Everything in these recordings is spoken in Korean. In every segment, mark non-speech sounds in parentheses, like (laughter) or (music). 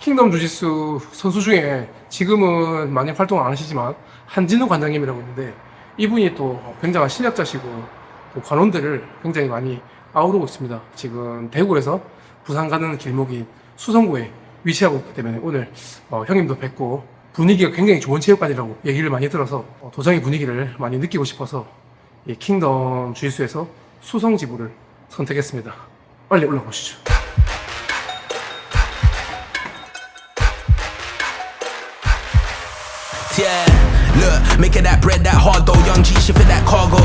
킹덤 주짓수 선수 중에 지금은 많이 활동 안 하시지만 한진우 관장님이라고 있는데 이분이 또 굉장한 실력자시고 또 관원들을 굉장히 많이 아우르고 있습니다. 지금 대구에서 부산 가는 길목인 수성구에 위치하고 있기 때문에 오늘 어, 형님도 뵙고 분위기가 굉장히 좋은 체육관이라고 얘기를 많이 들어서 어, 도장의 분위기를 많이 느끼고 싶어서 이 킹덤 주짓수에서 수성 지부를 선택했습니다. 빨리 올라보시죠. Yeah, look, making that bread that hard though. Young G shit for that cargo.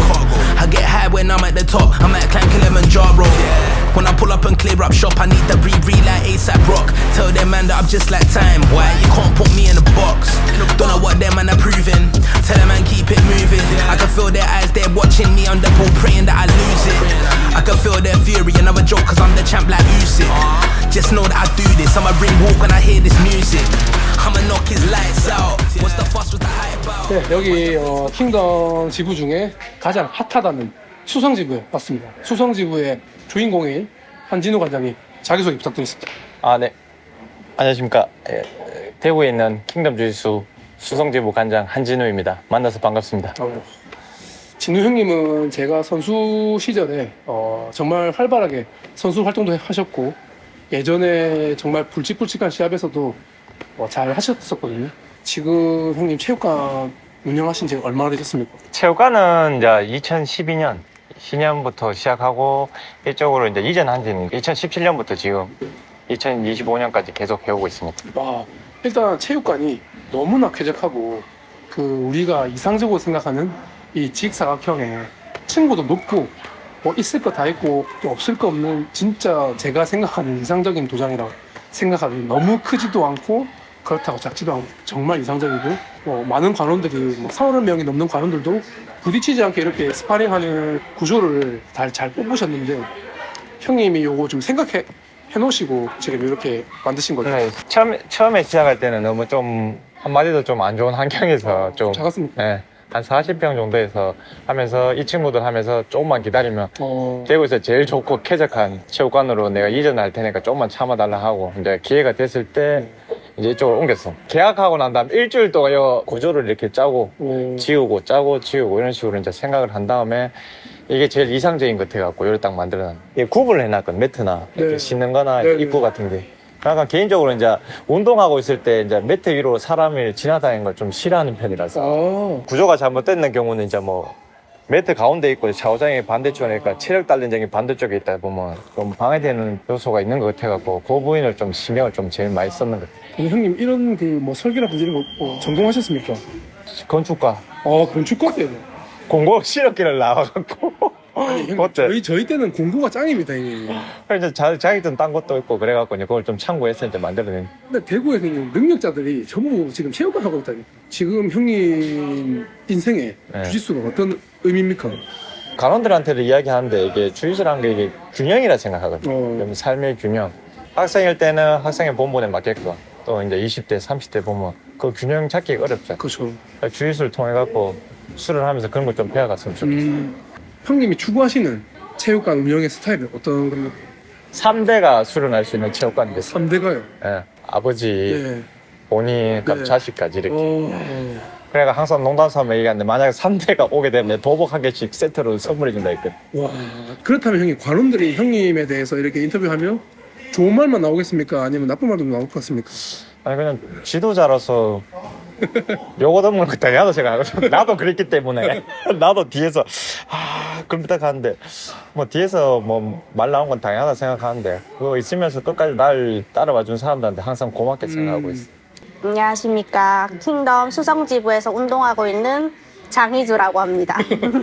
I get high when I'm at the top. I'm at Clan Kilimanjaro. When I pull up and clear up shop, I need to breathe real like ASAP Rock. Tell them man that I'm just like time. Why you can't put me in a box? Don't know what them man are proving. Tell them man keep it moving. I can feel their eyes, they're watching me on the ball, praying that I lose it. I can feel their fury. Another joke, cause I'm the champ like Usyk. Just know that I do this. I'ma ring walk when I hear this music. I'ma knock his lights out. What's the fuss with the hype about? 네, 여기 어, 킹덤 지부 중에 가장 핫하다는 수성 지부에 왔습니다. 수성 지부의 주인공인 한진우 관장님 자기소개 부탁드리겠습니다. 아, 네. 안녕하십니까. 예, 대구에 있는 킹덤 주짓수 수성지부 관장 한진우입니다. 만나서 반갑습니다. 어, 진우 형님은 제가 선수 시절에 어, 정말 활발하게 선수 활동도 하셨고 예전에 정말 굵직굵직한 시합에서도 어, 잘 하셨었거든요. 지금 형님 체육관 운영하신 지 얼마나 되셨습니까? 체육관은 이제 2012년 신년부터 시작하고 이쪽으로 이제 이전한 지는 2017년부터 지금 2025년까지 계속 배우고 있습니다. 와, 일단 체육관이 너무나 쾌적하고 그 우리가 이상적으로 생각하는 이 직사각형의 층고도 높고 뭐 있을 거 다 있고 또 없을 거 없는 진짜 제가 생각하는 이상적인 도장이라고 생각하는 너무 크지도 않고 그렇다고 작지도 정말 이상적이고 뭐 많은 관원들이 뭐30 명이 넘는 관원들도 부딪히지 않게 이렇게 스파링하는 구조를 잘, 잘 뽑으셨는데 형님이 요거 좀 생각해 해놓으시고 지금 이렇게 만드신 거죠? 네, 처음에, 처음에 시작할 때는 너무 좀 한마디도 좀 안 좋은 환경에서 좀 작았습니까? 네, 한 40평 정도에서 하면서 이 친구들 하면서 조금만 기다리면 어, 대구에서 제일 좋고 쾌적한 체육관으로 내가 이전할 테니까 조금만 참아달라 하고 이제 기회가 됐을 때 이제 이쪽으로 옮겼어. 계약하고 난 다음 일주일 동안 이 구조를 이렇게 짜고 어, 지우고 짜고 지우고 이런 식으로 이제 생각을 한 다음에 이게 제일 이상적인 것 같아갖고 이걸 딱 만들어놨. 이게 구분을 해놨거든 매트나 이렇게 네. 씻는 거나 네, 네. 입구 같은 게. 약간 개인적으로 이제 운동하고 있을 때 이제 매트 위로 사람이 지나다니는 걸 좀 싫어하는 편이라서 아, 구조가 잘못됐는 경우는 이제 뭐 매트 가운데 있고 샤워장이 반대쪽이니까 체력 딸린 장이 반대쪽에 있다 보면 좀 방해되는 요소가 있는 것 같아갖고 그 부분을 좀 신경을 좀 제일 많이 썼는 것 같아요. 근데 형님 이런 그 뭐 설계라든지 이런 거 어, 전공하셨습니까? 건축가 아 건축과세요. 공고 실업기를 나와갖고 아니 형님 어때? 저희 저희 때는 공부가 짱입니다 형님. 이제 자, 자격증 딴 것도 있고 그래갖고 이제 그걸 좀 참고해서 이제 만들어낸 근데 대구에 형님 능력자들이 전부 지금 체육관 하고 있다니. 지금 형님 인생에 네. 주짓수가 어떤 의미입니까? 간원들한테도 이야기하는데 이게 주의수라는 게 이게 균형이라 생각하거든요. 어. 그럼 삶의 균형. 학생일 때는 학생의 본분에 맞게끔 또 이제 20대, 30대 보면 그 균형 찾기 어렵죠. 그렇죠. 주짓수를 통해 갖고 술을 하면서 그런 걸 좀 배워갔으면 좋겠어요. 음, 형님이 추구하시는 체육관 운영의 스타일은 어떤 겁니까? 3대가 수련할 수 있는 체육관인데 3대가요. 예, 아버지, 예. 본인, 그 네. 자식까지 이렇게. 어, 어. 그러니까 항상 농담 삼아 얘기하는데 만약에 3대가 오게 되면 도복 한 개씩 세트로 선물해 준다 했거든. 와 그렇다면 형님 관원들이 형님에 대해서 이렇게 인터뷰하면 좋은 말만 나오겠습니까? 아니면 나쁜 말도 나올 것 같습니까? 아니 그냥 지도자로서 욕 얻어먹는 거 당연하다 생각하거든. 나도 그랬기 때문에 (laughs) 나도 뒤에서 아 그렇다 하는데 뭐 뒤에서 뭐 말 나온 건 당연하다 생각하는데 그거 있으면서 끝까지 날 따라와 준 사람들한테 항상 고맙게 생각하고 음. 있어. 안녕하십니까. 킹덤 수성지부에서 운동하고 있는 장희주라고 합니다.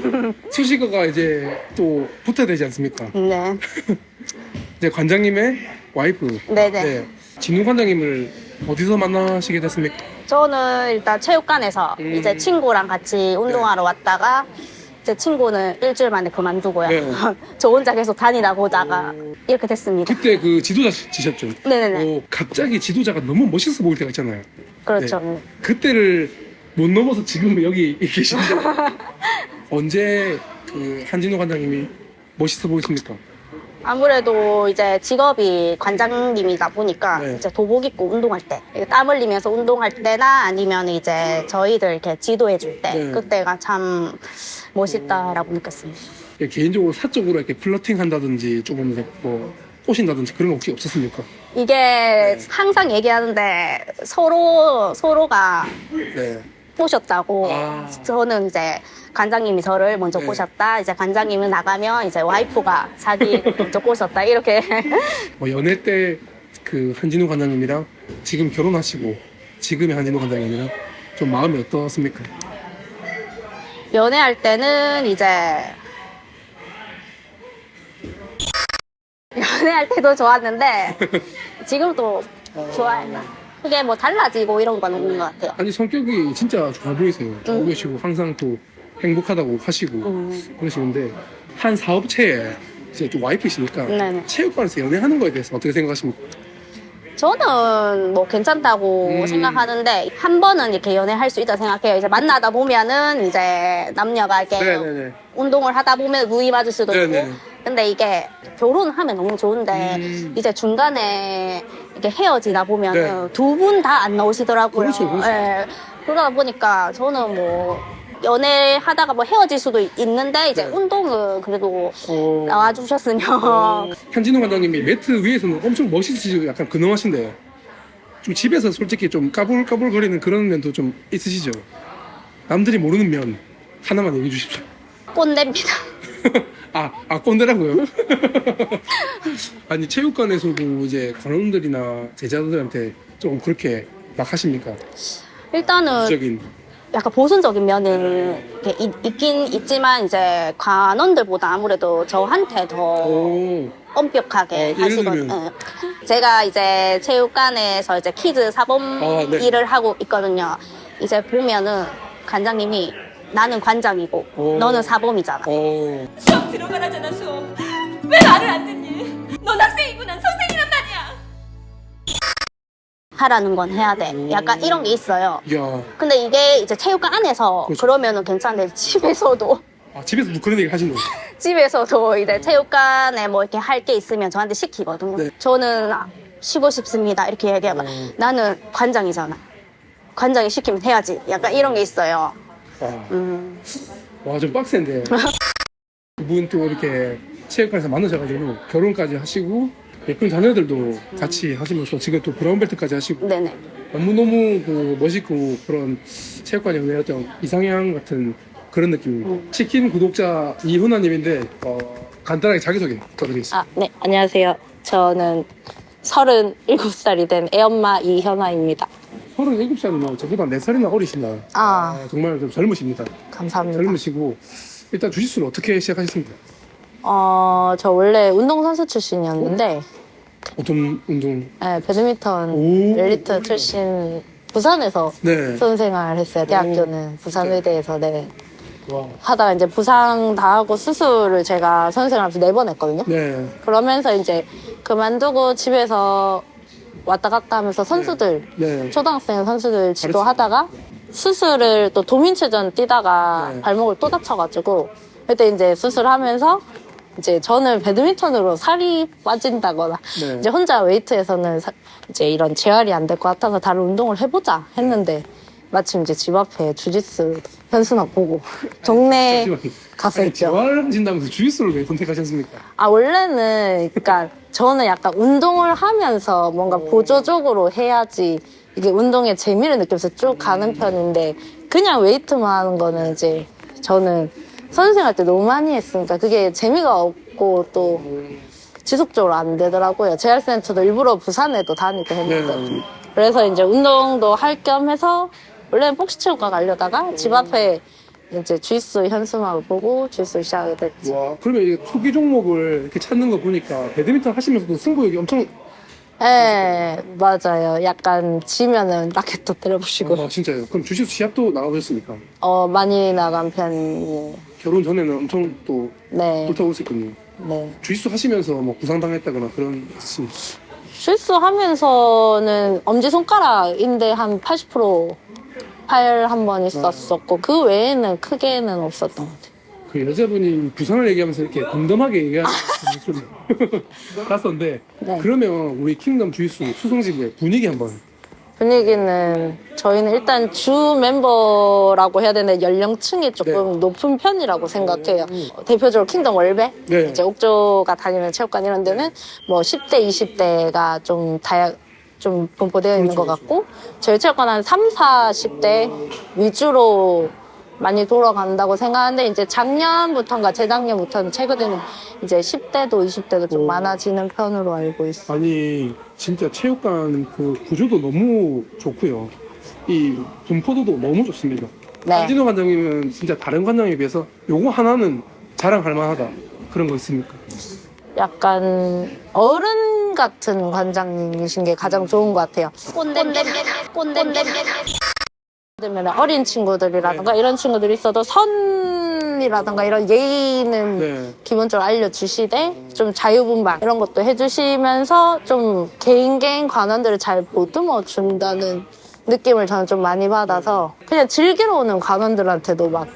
(laughs) 수식어가 이제 또 붙어야 되지 않습니까? 네. (laughs) 이제 관장님의 와이프 네네. 네. 진우 관장님을 어디서 만나시게 됐습니까? 저는 일단 체육관에서 음. 이제 친구랑 같이 운동하러 왔다가 제 친구는 일주일 만에 그만두고요. 네. (laughs) 저 혼자 계속 다니다 보다가 이렇게 됐습니다. 그때 그 지도자 지셨죠? 네네네. 어, 갑자기 지도자가 너무 멋있어 보일 때가 있잖아요. 그렇죠. 네. 그때를 못 넘어서 지금 여기 계신데 (laughs) 언제 그 한진호 관장님이 멋있어 보이십니까? 아무래도 이제 직업이 관장님이다 보니까 네. 이제 도복 입고 운동할 때, 땀 흘리면서 운동할 때나 아니면 이제 저희들 이렇게 지도해 줄 때, 네. 그때가 참 멋있다라고 느꼈습니다. 예, 개인적으로 사적으로 이렇게 플러팅 한다든지 조금 이제 뭐 꼬신다든지 그런 거 혹시 없었습니까? 이게 네. 항상 얘기하는데 서로 서로가 네. 꼬셨다고 아. 저는 이제 관장님이 저를 먼저 네. 꼬셨다 이제 관장님은 나가면 이제 와이프가 자기 먼저 꼬셨다 이렇게 (laughs) 뭐 연애 때 그 한진호 관장님이랑 지금 결혼하시고 지금의 한진호 관장님이랑 좀 마음이 어떻습니까? 연애할 때는 이제 연애할 때도 좋았는데 (laughs) 지금도 좋아해요. 그게 뭐 달라지고 이런 건 없는 것 같아요. 아니 성격이 진짜 좋아 보이세요. 좋아 보이시고 항상 또 행복하다고 하시고 음. 그러시는데 한 사업체에 이제 좀 와이프시니까 네네. 체육관에서 연애하는 거에 대해서 어떻게 생각하십니까? 저는 뭐 괜찮다고 음. 생각하는데 한 번은 이렇게 연애할 수 있다 생각해요. 이제 만나다 보면은 이제 남녀가 이렇게 네네네. 운동을 하다 보면 무이 맞을 수도 있고. 네네. 근데 이게 결혼하면 너무 좋은데 음. 이제 중간에 이렇게 헤어지다 보면 은 네. 두 분 다 안 나오시더라고요. 그렇죠, 그렇죠. 예. 그러다 보니까 저는 뭐 연애하다가 뭐 헤어질 수도 있는데 이제 네. 운동은 그래도 어, 나와주셨으면 (laughs) 한진호 관장님이 매트 위에서는 엄청 멋있으시고 약간 근엄하신데 좀 집에서 솔직히 좀 까불까불거리는 그런 면도 좀 있으시죠? 남들이 모르는 면 하나만 얘기해 주십시오. 꼰대입니다. 아, 아 꼰대라고요? (laughs) 아니 체육관에서도 이제 관원들이나 제자들한테 조금 그렇게 막 하십니까? 일단은 적인 약간 보수적인 면은 이렇게 있, 있긴 있지만 이제 관원들보다 아무래도 저한테 더 오, 엄격하게 어, 예를 하시거든요. 들면? 예. 제가 이제 체육관에서 이제 키즈 사범 아, 네. 일을 하고 있거든요. 이제 보면은 관장님이 나는 관장이고 오. 너는 사범이잖아. 어, 수업 들어가라잖아 수업 왜 말을 안 듣니 넌 학생이고 난 선생이란 말이야 하라는 건 해야 돼. 오. 약간 이런 게 있어요. 야, 근데 이게 이제 체육관 안에서 그렇죠. 그러면은 괜찮은데 (laughs) 집에서도 아, 집에서도 그런 얘기 하시는 거예요? (laughs) 집에서도 이제 체육관에 뭐 이렇게 할 게 있으면 저한테 시키거든요. 네. 저는 아, 쉬고 싶습니다. 이렇게 얘기하면 어. 나는 관장이잖아. 관장이 시키면 해야지. 약간 이런 게 있어요. 와, 음. 와, 좀 빡센데. 두분 또 이렇게 체육관에서 만나셔가지고 결혼까지 하시고 예쁜 자녀들도 같이 하시면서 지금 또 브라운벨트까지 하시고 네네. 너무너무 그 멋있고 그런 체육관의 왜 어떤 이상향 같은 그런 느낌. 음. 치킨 구독자 이훈아님인데 어, 간단하게 자기소개 부탁드리겠습니다. 아, 네, 안녕하세요. 저는 37살이 된 애엄마 이현아입니다. 37 살이면 저보다 4 살이나 어리시나. 아. 정말 좀 젊으십니다. 감사합니다. 젊으시고 일단 주짓수를 어떻게 시작하셨습니까? 어, 저 원래 운동선수 출신이었는데, 어떤 운동? 네, 배드민턴 오. 엘리트 출신, 부산에서 네. 수험생활 했어요. 대학교는 부산의대에서, 네. 와. 하다가 이제 부상 당하고 수술을 제가 선생님한테 네 번 했거든요. 네. 그러면서 이제 그만두고 집에서 왔다 갔다 하면서 선수들, 네. 초등학생 선수들 지도하다가 수술을 또 도민체전 뛰다가 네. 발목을 또 다쳐가지고 그때 이제 수술하면서 이제 저는 배드민턴으로 살이 빠진다거나 네. 이제 혼자 웨이트에서는 사- 이제 이런 재활이 안 될 것 같아서 다른 운동을 해보자 했는데 마침 이제 집 앞에 주짓수 현수막 보고 (laughs) 동네 잠시만요. 가서 아니, 했죠. 재활하신다면서 주짓수를 왜 선택하셨습니까? 아 원래는 그러니까 저는 약간 운동을 하면서 뭔가 보조적으로 해야지 이게 운동의 재미를 느끼면서 쭉 가는 편인데 그냥 웨이트만 하는 거는 이제 저는 선생할 때 너무 많이 했으니까 그게 재미가 없고 또 지속적으로 안 되더라고요. 재활센터도 일부러 부산에도 다니고 했는데 네. 그래서 이제 운동도 할 겸 해서 원래는 복식체육과 가려다가 집 앞에 이제 주짓수 현수막을 보고 주짓수 시작하게 됐죠. 와, 그러면 이게 투기 종목을 이렇게 찾는 거 보니까 배드민턴 하시면서도 승부욕이 엄청 예, 맞아요. 약간 지면은 라켓도 때려보시고 아, 진짜요? 그럼 주짓수 시합도 나가보셨습니까? 어 많이 나간 편이에요. 결혼 전에는 엄청 또 네, 불타오르셨군요. 네. 주짓수 하시면서 뭐 부상당했다거나 그런 시 실수하면서는 엄지 손가락 인대 한80% 팔 한 번 있었었고 그 외에는 크게는 없었던 것 같아요. 그 여자분이 부상을 얘기하면서 이렇게 덤덤하게 얘기하는 소리 났었는데 (laughs) 네. 그러면 우리 킹덤 주짓수 수성지구의 분위기 한번 분위기는 저희는 일단 주 멤버라고 해야 되는데 연령층이 조금 높은 편이라고 생각해요. 대표적으로 킹덤 월배, 네. 이제 옥조가 다니는 체육관 이런 데는 뭐 10대, 20대가 좀 다양, 좀 분포되어 있는 것 같고 저희 체육관 한 3, 40대 위주로 많이 돌아간다고 생각하는데 이제 작년부터인가 재작년부터는 최근에는 이제 10대도 20대도 좀 오. 많아지는 편으로 알고 있어요. 아니 진짜 체육관 그 구조도 너무 좋고요 이 분포도도 너무 좋습니다 네. 한진호 관장님은 진짜 다른 관장에 비해서 요거 하나는 자랑할 만하다 그런 거 있습니까? 약간 어른 같은 관장님이신 게 가장 좋은 것 같아요. 꼰대 꼰대 꼰대 그러면 어린 친구들이라든가 이런 친구들이 있어도 선이라든가 이런 예의는 네. 기본적으로 알려주시되 좀 자유분방 이런 것도 해주시면서 좀 개인 개인 관원들을 잘 보듬어 준다는 느낌을 저는 좀 많이 받아서 그냥 즐기러 오는 관원들한테도 막,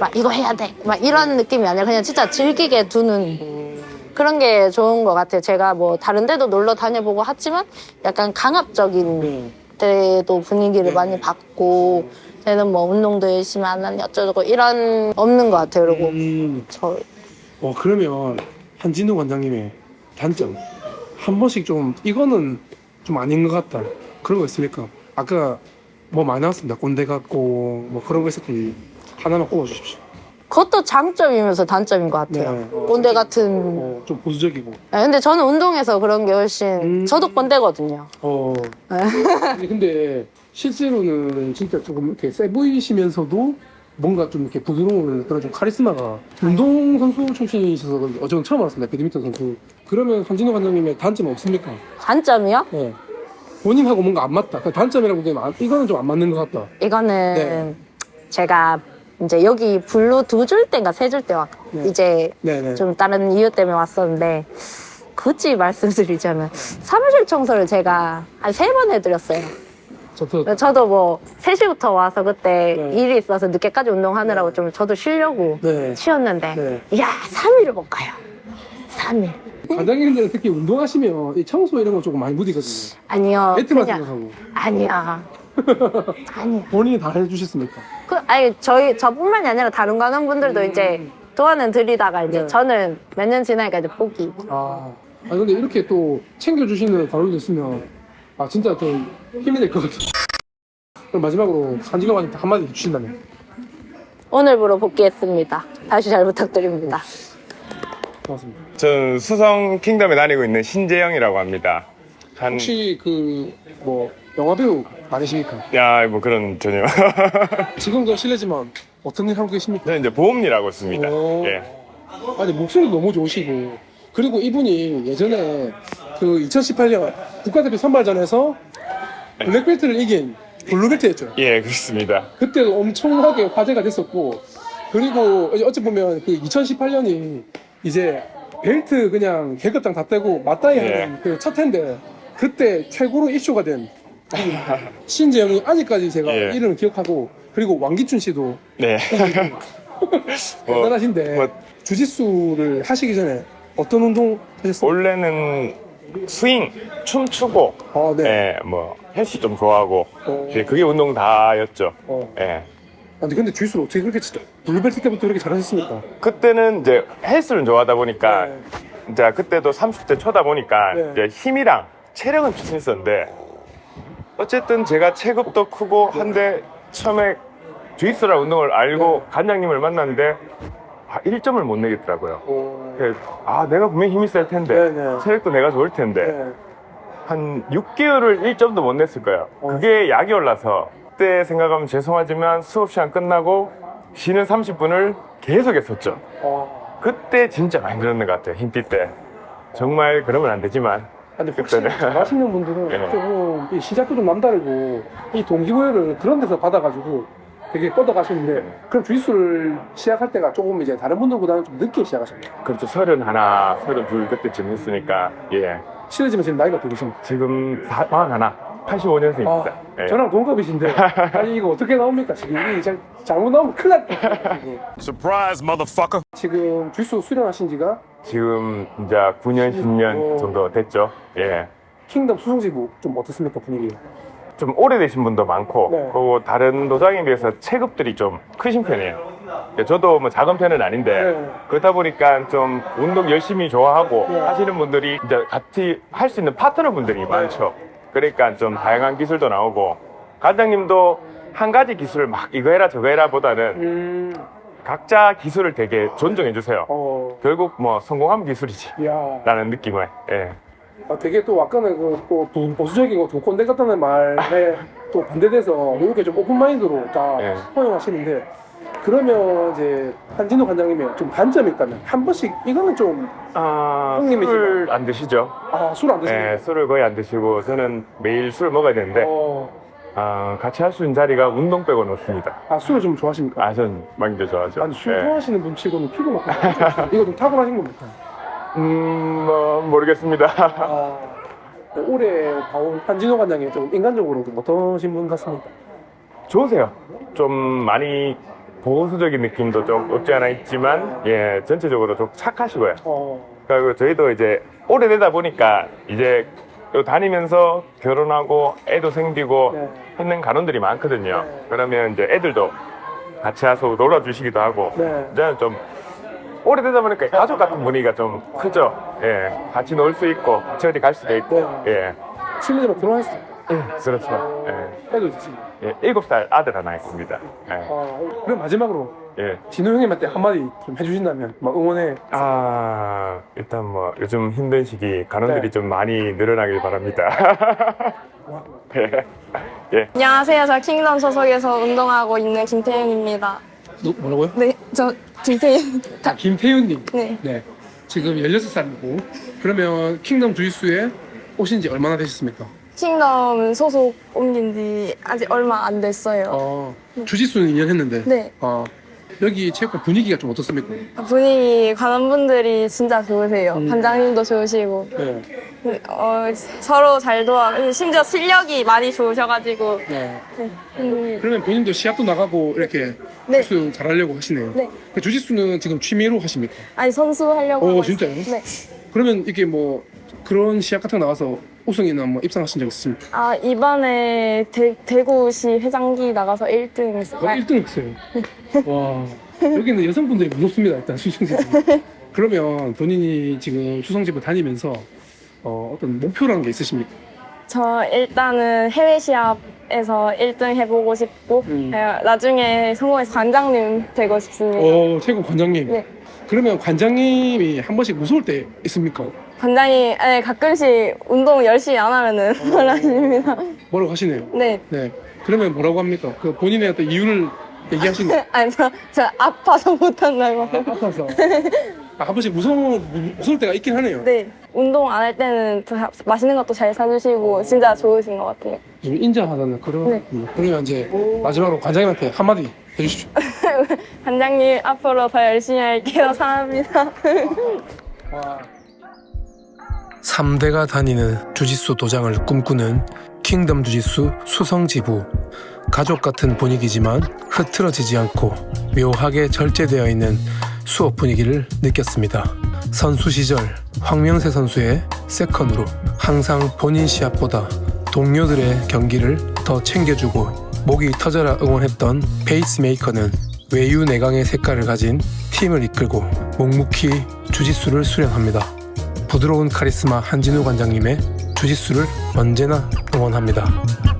막 이거 해야 돼 막 이런 느낌이 아니라 그냥 진짜 즐기게 두는 그런 게 좋은 것 같아요. 제가 뭐 다른 데도 놀러 다녀보고 하지만 약간 강압적인 네. 때도 분위기를 네. 많이 받고 쟤는 뭐 운동도 열심히 안 하니 어쩌고 이런 없는 것 같아요. 그리고 음, 저 어 그러면 한진호 관장님의 단점 한 번씩 좀 이거는 좀 아닌 것 같다 그런 거 있습니까? 아까 뭐 많이 나왔습니다 꼰대 같고 뭐 그런 거 있었더니 하나만 꼽아 주십시오 그것도 장점이면서 단점인 것 같아요. 네. 어, 꼰대 같은. 어, 좀 보수적이고 네, 근데 저는 운동에서 그런 게 훨씬 음. 저도 꼰대거든요. 어 네. 아니, 근데 실제로는 진짜 조금 이렇게 세 보이시면서도 뭔가 좀 이렇게 부드러운 그런 좀 카리스마가 운동 선수 출신이셔서 어, 저는 처음 알았습니다 배드민턴 선수 그러면 한진호 관장님의 단점은 없습니까? 단점이요? 네. 본인하고 뭔가 안 맞다. 그 단점이라고 보기에는 안- 이거는 좀 안 맞는 것 같다. 이거는 네. 제가 이제 여기 블루 두 줄 때인가 세 줄 때 왔 네. 이제 네네. 좀 다른 이유 때문에 왔었는데 굳이 말씀드리자면 사무실 청소를 제가 한 세 번 해드렸어요. 저도 저도 뭐 3시부터 와서 그때 네. 일이 있어서 늦게까지 운동하느라고 좀 저도 쉬려고 네. 쉬었는데 네. 야 3일을 못 가요 3일 관장님들은 특히 운동하시면 이 청소 이런 거 조금 많이 무디거든요. 아니요 매트만 그냥 생각하고 아니야 (laughs) 아니야 본인이 다 해주셨습니까? 그 아니 저희 저뿐만이 아니라 다른 관원분들도 이제 도와는 드리다가 이제 음. 네. 저는 몇 년 지나니까 이제 포기 아, 아 근데 이렇게 또 챙겨주시는 관원도 있으면 아 진짜 좀 힘이 될 것 같아요. 그럼 마지막으로 관장님 한마디 해주신다면 오늘부로 복귀했습니다 다시 잘 부탁드립니다 고맙습니다. 저는 수성 킹덤에 다니고 있는 신재영이라고 합니다. 한, 혹시 그 뭐 영화 배우 많으십니까? 야, 뭐 그런 전혀. (laughs) 지금도 실례지만 어떤 일 하고 계십니까? 저는 이제 보험일 하고 있습니다. 오. 예. 아니 목소리도 너무 좋으시고 그리고 이분이 예전에 그 2018년 국가대표 선발전에서 블랙벨트를 이긴 블루벨트였죠. 예, 그렇습니다. 그때도 엄청나게 화제가 됐었고 그리고 이제 어찌 보면 그 2018년이 이제 벨트 그냥 계급장 다 떼고 맞다이 하는 예. 그첫 해인데 그때 최고로 이슈가 된 신재영이 아직까지 제가 예. 이름을 기억하고 그리고 왕기춘 씨도 네. (laughs) 뭐, 대단하신데 뭐- 주짓수를 하시기 전에 어떤 운동 하셨어요? 원래는 스윙, 춤추고, 아, 네. 예, 뭐, 헬스 좀 좋아하고, 어. 예, 그게 운동 다였죠. 어. 예. 아니 근데 주짓수를 어떻게 그렇게 진짜 블루벨트 때부터 이렇게 잘하셨습니까? 그때는 이제 헬스를 좋아하다 보니까, 네. 이제 그때도 30대 초다 보니까, 네. 이제 힘이랑 체력은 비슷했었는데, 어쨌든 제가 체급도 크고 한데, 처음에 주짓수라 운동을 알고 관장님을 만났는데, 아, 1점을 못 내겠더라고요. 어. 그래서 아, 내가 분명히 힘이 셀 텐데, 네, 네. 체력도 내가 좋을 텐데, 네. 한 6개월을 1점도 못 냈을 거예요. 그게 약이 올라서 그때 생각하면 죄송하지만 수업 시간 끝나고 쉬는 30분을 계속 했었죠. 어. 그때 진짜 많이 늘었는 것 같아요. 힘뛸 때. 정말 그러면 안 되지만 아, 근데 혹시 그때는. 잘하시는 분들은 네. 조금 이 시작도 좀 남다르고 이 동기부여를 그런 데서 받아가지고 되게 뻗어가시는데 네. 그럼 주짓수를 시작할 때가 조금 이제 다른 분들보다는 좀 늦게 시작하셨나요? 그렇죠. 서른 하나, 서른 둘 그때쯤 했으니까 예. 실례지만 지금 나이가 어떻게 되십니까? 지금 사, 마흔 하나, 85년생입니다. 아, 예. 저랑 동갑이신데 (laughs) 아니 이거 어떻게 나옵니까 지금 이게 잘, 잘못 나오면 큰일 났다 지금. Surprise, motherfucker. 지금 주짓수 수련하신 지가 지금 이제 9년, 10년 정도 됐죠. 예. 킹덤 수성지부 좀 어떻습니까 분위기? 좀 오래되신 분도 많고, 네. 그리고 다른 도장에 비해서 체급들이 좀 크신 편이에요. 예, 저도 뭐 작은 편은 아닌데, 네. 그렇다 보니까 좀 운동 열심히 좋아하고 네. 하시는 분들이 이제 같이 할 수 있는 파트너 분들이 많죠. 그러니까 좀 다양한 기술도 나오고, 관장님도 한 가지 기술을 막 이거 해라 저거 해라 보다는 음, 각자 기술을 되게 존중해 주세요. 어, 결국 뭐 성공하면 기술이지. 야, 라는 느낌을, 예. 아, 되게 또 아까는 그또 보수적이고 좀 꼰대 같다는 말에 (laughs) 또 반대돼서 이렇게 좀 오픈 마인드로 다 네. 허용하시는데 그러면 이제 한진호 관장님의 좀 단점이 있다면 한 번씩 이거는 좀 아, 형님이지만. 술안 드시죠? 아, 술 안 드시는 예, 술을 거의 안 드시고 저는 매일 술 먹어야 되는데 어, 아, 같이 할 수 있는 자리가 운동 빼고는 없습니다. 아 술을 좀 좋아하십니까? 아, 전 많이 좋아하죠. 아니 술 예. 좋아하시는 분 치고는 피부 막 (laughs) 이거 좀 타고나신 겁니까? 음, 뭐 모르겠습니다. 아, 올해 봐온 한진호 관장이 좀 인간적으로 좀 어떠신 분 같습니까? 좋으세요. 좀 많이 보수적인 느낌도 좀 없지 않아 있지만 예, 전체적으로 좀 착하시고요. 어, 그리고 저희도 이제 오래되다 보니까 이제 또 다니면서 결혼하고 애도 생기고 네. 있는 간원들이 많거든요. 네. 그러면 이제 애들도 같이 와서 놀아주시기도 하고 네. 이제는 좀 오래되다 보니까 가족 같은 분위기가 좀 크죠. 예, 같이 놀 수 있고 같이 어디 갈 수도 있고 예, 실례지만 결혼했어 요. 그렇죠. 예, 애도 있으십니다. 예, 7살 아들 하나 있습니다. 예, 어, 그럼 마지막으로 예. 진호 형님한테 한마디 좀 해주신다면 막 응원해. 아 일단 뭐 요즘 힘든 시기 간원들이 네. 좀 많이 늘어나길 바랍니다. (laughs) 예. 예. 안녕하세요. 저 킹덤 소속에서 운동하고 있는 김태윤입니다. 너, 뭐라고요? 네, 저 김태윤. 아, 김태윤님. 네. 네. 지금 16살이고 그러면 킹덤 주짓수에 오신 지 얼마나 되셨습니까? 킹덤 소속 옮긴 지 아직 얼마 안 됐어요. 어, 주짓수는 2년 했는데 네. 어, 여기 체육관 분위기가 좀 어떻습니까? 분위기 관원 분들이 진짜 좋으세요. 음. 관장님도 좋으시고 네. 어, 서로 잘 도와. 심지어 실력이 많이 좋으셔가지고 네. 음, 그러면 본인도 시합도 나가고 이렇게 네. 주짓수 잘하려고 하시네요. 네. 그 주짓수는 지금 취미로 하십니까? 아니 선수 하려고. 오, 하고 진짜요? 있어요. 네. 그러면 이게 뭐 그런 시합 같은 거 나가서 우승이나 뭐 입상하신 적 있습니까? 아 이번에 대, 대구시 회장기 나가서 1등 했어요. 어, 1등 했어요. 와 여기는 여성분들이 무섭습니다. 일단 수성집이. (laughs) 그러면 본인이 지금 수성집을 다니면서 어, 어떤 목표라는 게 있으십니까? 저 일단은 해외 시합에서 1등 해보고 싶고 음. 예, 나중에 성공해서 관장님 되고 싶습니다. 어 최고 관장님. 네. 그러면 관장님이 한 번씩 무서울 때 있습니까? 관장님 예, 가끔씩 운동 열심히 안 하면은 (laughs) 혼나십니다. 뭐라고 하시네요. 네. 네. 그러면 뭐라고 합니까? 그 본인의 어떤 이유를 얘기하시는 (laughs) 아니 저, 저 아파서 (laughs) 못한다고. 아파서. 아, 한 번씩 무서워 무서울 때가 있긴 하네요. 네. 운동 안 할 때는 더 맛있는 것도 잘 사주시고 진짜 좋으신 것 같아요. 좀 인정하다는 그런. 네. 음, 그러면 이제 마지막으로 관장님한테 한마디 해주십시오. 관장님 앞으로 더 열심히 할게요. 사랑합니다. 3대가 다니는 주짓수 도장을 꿈꾸는 킹덤 주짓수 수성지부 가족 같은 분위기지만 흐트러지지 않고 묘하게 절제되어 있는 수업 분위기를 느꼈습니다. 선수 시절 황명세 선수의 세컨으로 항상 본인 시합보다 동료들의 경기를 더 챙겨주고 목이 터져라 응원했던 페이스메이커는 외유 내강의 색깔을 가진 팀을 이끌고 묵묵히 주짓수를 수련합니다. 부드러운 카리스마 한진우 관장님의 주짓수를 언제나 응원합니다.